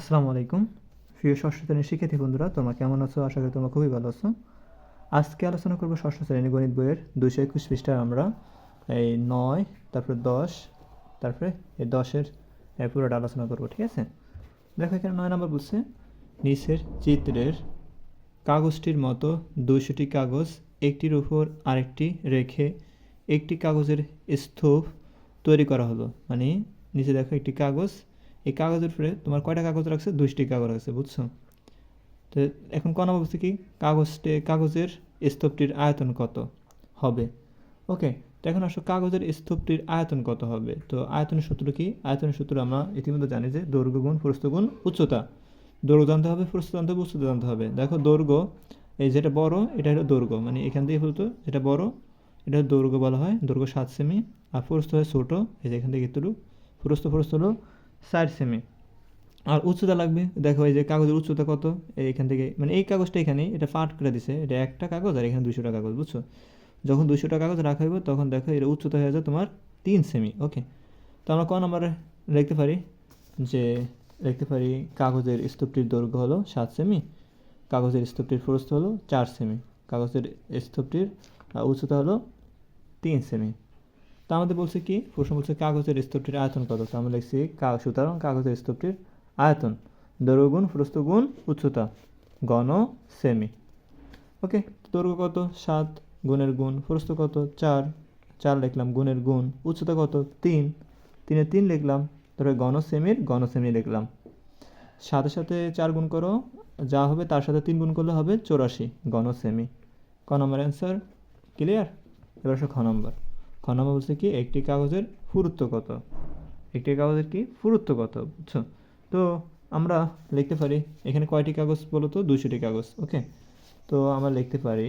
আসসালামু আলাইকুম। প্রিয় ষষ্ঠ শ্রেণির শিক্ষার্থী বন্ধুরা, তোমরা কেমন আছো? আশা করি তোমরা খুবই ভালো আছো। আজকে আলোচনা করব ষষ্ঠ শ্রেণির গণিত বইয়ের দুইশো একুশ পৃষ্ঠার আমরা। এই নয়, তারপরে দশ, তারপরে এই দশের পুরোটা আলোচনা করব, ঠিক আছে? দেখো এখানে নয় নম্বর বলছে, নিচের চিত্রের কাগজটির মতো দুইশোটি কাগজ একটির উপর আরেকটি রেখে একটি কাগজের স্তূপ তৈরি করা হলো। মানে নিচে দেখো একটি কাগজ এই কাগজের উপরে তোমার কয়টা কাগজ রাখছে? দুইটি কাগজ রাখছে, বুঝছ? তো এখন কোন অবস্থা কি? কাগজটি, কাগজের স্তূপটির আয়তন কত হবে? ওকে, তো এখন আসো, কাগজের স্তূপটির আয়তন কত হবে? তো আয়তনের সূত্র কি? আয়তনের সূত্র আমরা ইতিমধ্যে জানি যে দৈর্ঘ্য গুণ প্রস্থ গুণ উচ্চতা। দৈর্ঘ্য জানতে হবে, প্রস্থ জানতে হবে, উচ্চতা জানতে হবে। দেখো, দৈর্ঘ্য, এই যেটা বড়, এটা হলো দৈর্ঘ্য। মানে এখান থেকে বলতো যেটা বড়, এটা দৈর্ঘ্য বলা হয়, দৈর্ঘ্য সাত সেমি। আর প্রস্থ হয় ছোটো, এই যে এখান থেকে এতটুকু প্রস্থ প্রস্থ হলো ষাট সেমি আর উচ্চতা লাগবে, দেখো এই যে কাগজের উচ্চতা কত? এই এখান থেকে মানে এই কাগজটা এখানে এটা পাট করে দিছে, এটা একটা কাগজ আর এখানে দুশোটা কাগজ, বুঝছ? যখন দুশোটা কাগজ রাখা হইব, তখন দেখো এর উচ্চতা হয়ে যায় তোমার তিন সেমি ওকে তো আমরা ক নম্বরে লিখতে পারি? যে লিখতে পারি, কাগজের স্তূপটির দৈর্ঘ্য হলো সাত সেমি কাগজের স্তূপটির প্রস্থ হলো চার সেমি কাগজের স্তূপটির উচ্চতা হলো তিন সেমি তা আমাদের বলছে কি, প্রশ্ন বলছে কাগজের স্তূপটির আয়তন কত? তো আমরা লিখছি সুতরাং কাগজের স্তূপটির আয়তন। দৈর্ঘ্য গুণ প্রস্থ গুণ উচ্চতা। গণ সেমি ওকে, দৈর্ঘ্য কত? সাত। গুণের গুণ, প্রস্থ কত? চার। চার লিখলাম, গুণের গুণ, উচ্চতা কত? তিন। তিনে তিন লিখলাম, তারপরে গণ সেমির সেমি লিখলাম। সাথে সাথে চার গুণ করো, যা হবে তার সাথে তিন গুণ করলে হবে চৌরাশি গণ সেমি ক নম্বর অ্যান্সার ক্লিয়ার এবার আসো খ নম্বর। খ নম্বর বলছে কি, একটি কাগজের পুরুত্ব কত? একটি কাগজের কি? পুরুত্ব কত, বুঝছ? তো আমরা লিখতে পারি, এখানে কয়টি কাগজ বলো তো? দুশোটি কাগজ, ওকে? তো আমরা লিখতে পারি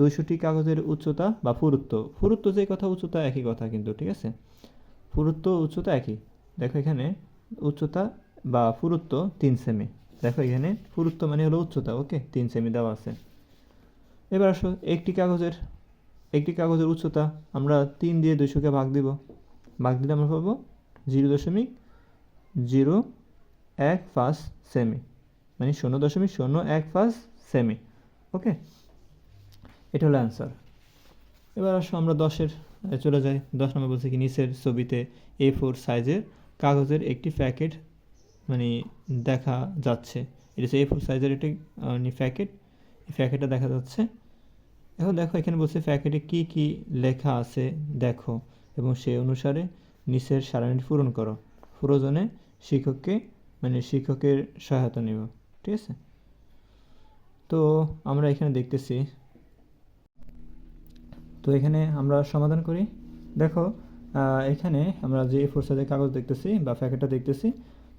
দুশোটি কাগজের উচ্চতা বা পুরুত্ব। পুরুত্ব যে কথা, উচ্চতা একই কথা কিন্তু, ঠিক আছে? পুরুত্ব, উচ্চতা একই। দেখো এখানে উচ্চতা বা পুরুত্ব তিন সেমি দেখো এখানে পুরুত্ব মানে হলো উচ্চতা, ওকে? তিন সেমি দেওয়া আছে। এবার আসো, একটি কাগজের একটি কাগজের উচ্চতা আমরা তিন দিয়ে দুইশোকে ভাগ দিব। ভাগ দিলে আমরা পাবো জিরো দশমিক জিরো এক পাঁচ সেমি। মানে শূন্য দশমিক শূন্য এক পাঁচ সেমি। ওকে? এটা হলো অ্যান্সার এবার আসো আমরা দশের চলে যাই। দশ নম্বর বলছে কি, নিচের ছবিতে এ ফোর সাইজের কাগজের একটি প্যাকেট মানে দেখা যাচ্ছে। এটা হচ্ছে এ ফোর সাইজের একটি প্যাকেট। এই প্যাকেটটা দেখা যাচ্ছে। এখন দেখো, এখানে বলছে প্যাকেটে কি কি লেখা আছে, দেখো। এবং সেই অনুসারে নিচের সারণীটি পূরণ করো। প্রয়োজনে শিক্ষককে মানে শিক্ষকের সহায়তা নেব, ঠিক আছে? তো আমরা এখানে দেখতেছি। তো এখানে আমরা সমাধান করি। দেখো এখানে আমরা যে ফোর কাগজ দেখতেছি বা প্যাকেটটা দেখতেছি,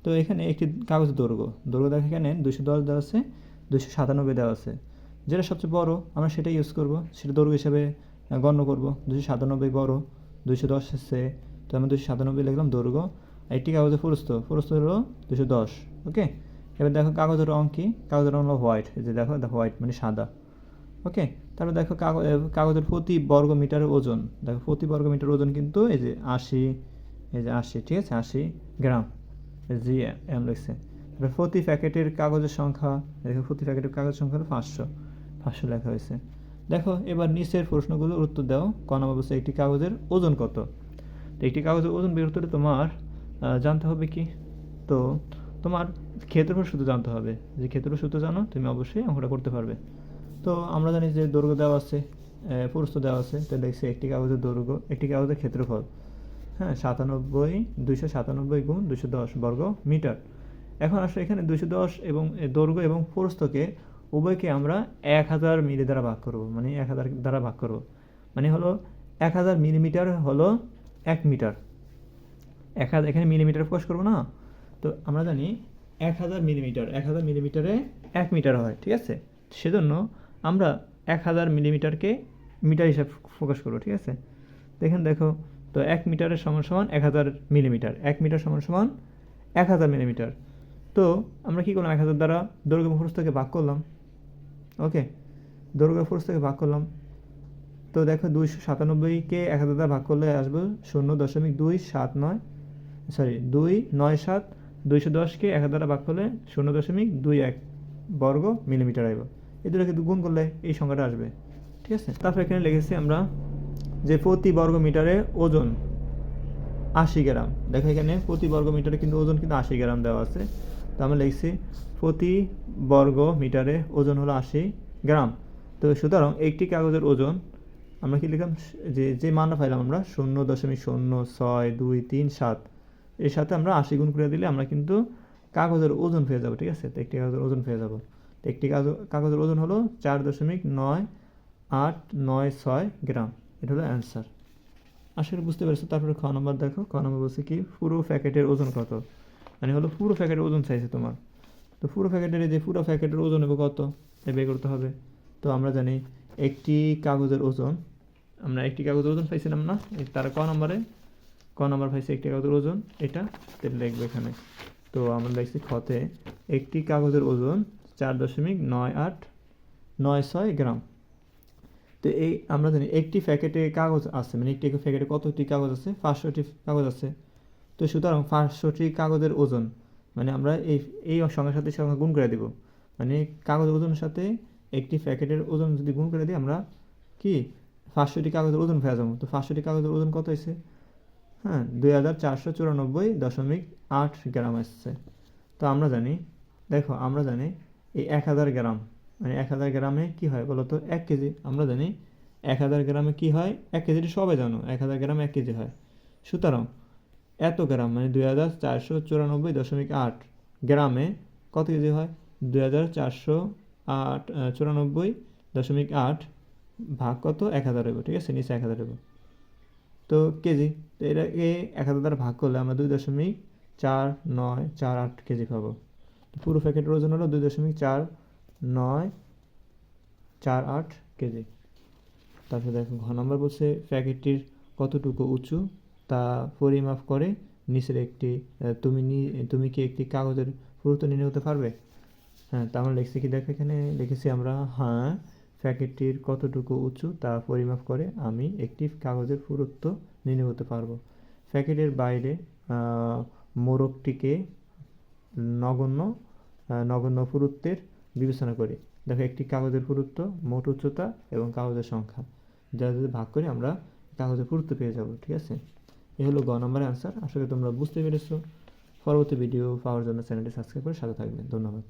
তো এখানে একটি কাগজ দৈর্ঘ্য। দৈর্ঘ্য দেখো এখানে দুশো দশ দেওয়া আছে দুশো সাতানব্বই দেওয়া আছে। যেটা সবচেয়ে বড়, আমরা সেটাই ইউজ করব। সেটা দৈর্ঘ্য হিসেবে গণ্য করব। দুশো সাতানব্বই বড় দুশো দশ আছে তো আমি দুশো সাতানব্বই লিখলাম দৈর্ঘ্য। একটি কাগজের ফুরস্ত ফুরস্ত হলো দুশো দশ ওকে এবার দেখো কাগজের রঙ কী? কাগজের রঙ হলো হোয়াইট, এই যে দেখো দেখো হোয়াইট মানে সাদা ওকে তারপর দেখো কাগজ কাগজের প্রতি বর্গ মিটারের ওজন, দেখো প্রতি বর্গ মিটার ওজন কিন্তু এই যে আশি, এই যে আশি, ঠিক আছে? আশি গ্রাম জি এম লিখছে। প্রতি প্যাকেটের কাগজের সংখ্যা, দেখো প্রতি প্যাকেটের কাগজের সংখ্যা হলো পাঁচশো। পাঁচশো লেখা হয়েছে। দেখো, এবার নিচের প্রশ্নগুলোর উত্তর দাও। ক নম্বর একটি কাগজের ওজন কত? তো একটি কাগজের ওজন বের করতে তোমার জানতে হবে কি? তো তোমার ক্ষেত্রফল সূত্র জানতে হবে। যে ক্ষেত্রফল সূত্র জানো, তুমি অবশ্যই অঙ্কটা করতে পারবে। তো আমরা জানি যে দৈর্ঘ্য দেওয়া আছে পুরস্ত দেওয়া আছে, তো দেখছি একটি কাগজের দৈর্ঘ্য, একটি কাগজের ক্ষেত্রফল। হ্যাঁ সাতানব্বই, দুইশো সাতানব্বই গুণ দুশো দশ বর্গ মিটার এখন আসলে এখানে দুশো দশ এবং দৈর্ঘ্য এবং প্রস্থকে উভয়কে আমরা এক হাজার মিলি দ্বারা ভাগ করব মানে এক হাজার দ্বারা ভাগ করব। মানে হলো এক হাজার মিলিমিটার হলো এক মিটার। এক হাজার, এখানে মিলিমিটার প্রকাশ করব না? তো আমরা জানি এক হাজার মিলিমিটার, এক হাজার মিলিমিটারে এক মিটার হয়, ঠিক আছে? সেজন্য আমরা এক হাজার মিলিমিটারকে মিটার হিসাবে ফোকাস করব, ঠিক আছে? দেখেন, দেখো, তো এক মিটারের সমান সমান এক হাজার মিলিমিটার, এক মিটার সমান সমান এক হাজার মিলিমিটার। তো আমরা কী করলাম? এক হাজার দ্বারা দৈর্ঘ্য প্রস্থকে ভাগ করলাম। ওকে দৈর্ঘ্য থেকে ভাগ করলাম। তো দেখো দুইশো সাতানব্বইকে এক হাজার ভাগ করলে আসবে শূন্য দশমিক দুই সাত নয় সরি দুই নয় সাত, দুইশো দশকে এক দ্বারা ভাগ করলে শূন্য দশমিক দুই এক বর্গ মিলিমিটার আসবে এই দুটো কিন্তু গুণ করলে এই সংখ্যাটা আসবে, ঠিক আছে? তারপর এখানে লিখেছি আমরা যে প্রতি বর্গ মিটারে ওজন আশি গ্রাম। দেখো এখানে প্রতি বর্গ মিটারে কিন্তু ওজন কিন্তু আশি গ্রাম দেওয়া আছে। তো লিখছি প্রতি বর্গ মিটারে ওজন হলো আশি গ্রাম। তো সুতরাং একটি কাগজের ওজন, আমরা কি লিখলাম? যে যে মানটা পাইলাম আমরা, শূন্য দশমিক শূন্য ছয় দুই তিন সাত। এর সাথে আমরা আশি গুণ করে দিলে আমরা কিন্তু কাগজের ওজন পেয়ে যাব, ঠিক আছে? তো একটি কাগজের ওজন পেয়ে যাব। তো একটি কাগজ- কাগজের ওজন হলো চার দশমিক নয় আট নয় ছয় গ্রাম। এটা হলো অ্যান্সার। আশা করি বুঝতে পেরেছ। তারপরে খ নম্বর দেখো। খ নম্বর বলছে কি, পুরো প্যাকেটের ওজন কত? মানে হলো পুরো প্যাকেটের ওজন চাইছে তোমার। তো পুরো প্যাকেটের যে পুরো প্যাকেটের ওজন হবে কত? বের করতে হবে। তো আমরা জানি একটি কাগজের ওজন, আমরা একটি কাগজের ওজন পাইছিলাম না তার ক নম্বরে? ক নম্বর পাইছে একটি কাগজের ওজন, এটা লিখবে এখানে। তো আমরা লিখছি খতে একটি কাগজের ওজন চার দশমিক নয় আট নয় ছয় গ্রাম। তো এই আমরা জানি একটি প্যাকেটে কাগজ আছে মানে একটি প্যাকেটে কতটি কাগজ আছে? পাঁচশোটি কাগজ আছে। তো সুতরাং পাঁচশোটি কাগজের ওজন মানে আমরা এই এই সংখ্যার সাথে সংখ্যা গুণ করে দেব। মানে কাগজ ওজনের সাথে একটি প্যাকেটের ওজন যদি গুণ করে দিই, আমরা কি? পাঁচশোটি কাগজের ওজন পেয়ে যাব। তো পাঁচশোটি কাগজের ওজন কত হয়েছে? হ্যাঁ দুই হাজার চারশো চুরানব্বই দশমিক আট গ্রাম আসছে। তো আমরা জানি, দেখো, আমরা জানি এই এক হাজার গ্রাম মানে এক হাজার গ্রামে কি হয় বলো তো? এক কেজি। আমরা জানি এক হাজার গ্রামে কি হয়? এক কেজিটি সবাই জানো, এক হাজার গ্রামে এক কেজি হয়। সুতরাং এত গ্রাম? মানে দুই হাজার চারশো চুরানব্বই দশমিক আট গ্রামে কত কেজি হয়? দুই হাজার চারশো আট, চুরানব্বই দশমিক আট ভাগ কত? এক হাজার হইব, ঠিক আছে? নিচে এক হাজার হইব। তো কেজি, তো এটাকে এক হাজার দ্বারা ভাগ করলে আমরা দুই দশমিক চার নয় চার আট কেজি পাবো। পুরো প্যাকেটের ওজন হলো দুই দশমিক চার নয় চার আট কেজি। তারপরে দেখো, ঘ নম্বর বলছে প্যাকেটটির কতটুকু উঁচু? তা পরিমাপ করে নিচের একটি তুমি তুমি কি একটি কাগজের পুরুত্ব নির্ণয় করতে পারবে? হ্যাঁ তা আমরা লিখছি কি? দেখো এখানে লিখেছি আমরা হ্যাঁ প্যাকেটটির কতটুকু উঁচু তা পরিমাপ করে আমি একটি কাগজের পুরুত্ব নির্ণয় করতে পারব। প্যাকেটের বাইরে মোড়কটিকে নগণ্য নগণ্য পুরুত্বের বিবেচনা করি। দেখো একটি কাগজের পুরুত্ব মোট উচ্চতা এবং কাগজের সংখ্যা। যা যদি ভাগ করি আমরা কাগজের পুরুত্ব পেয়ে যাব, ঠিক আছে? এই হলো গ নম্বরের আনসার আশা করি তোমরা বুঝতে পেরেছ। পরবর্তী ভিডিও পাওয়ার জন্য চ্যানেলটি সাবস্ক্রাইব করে সাথে থাকবেন। ধন্যবাদ।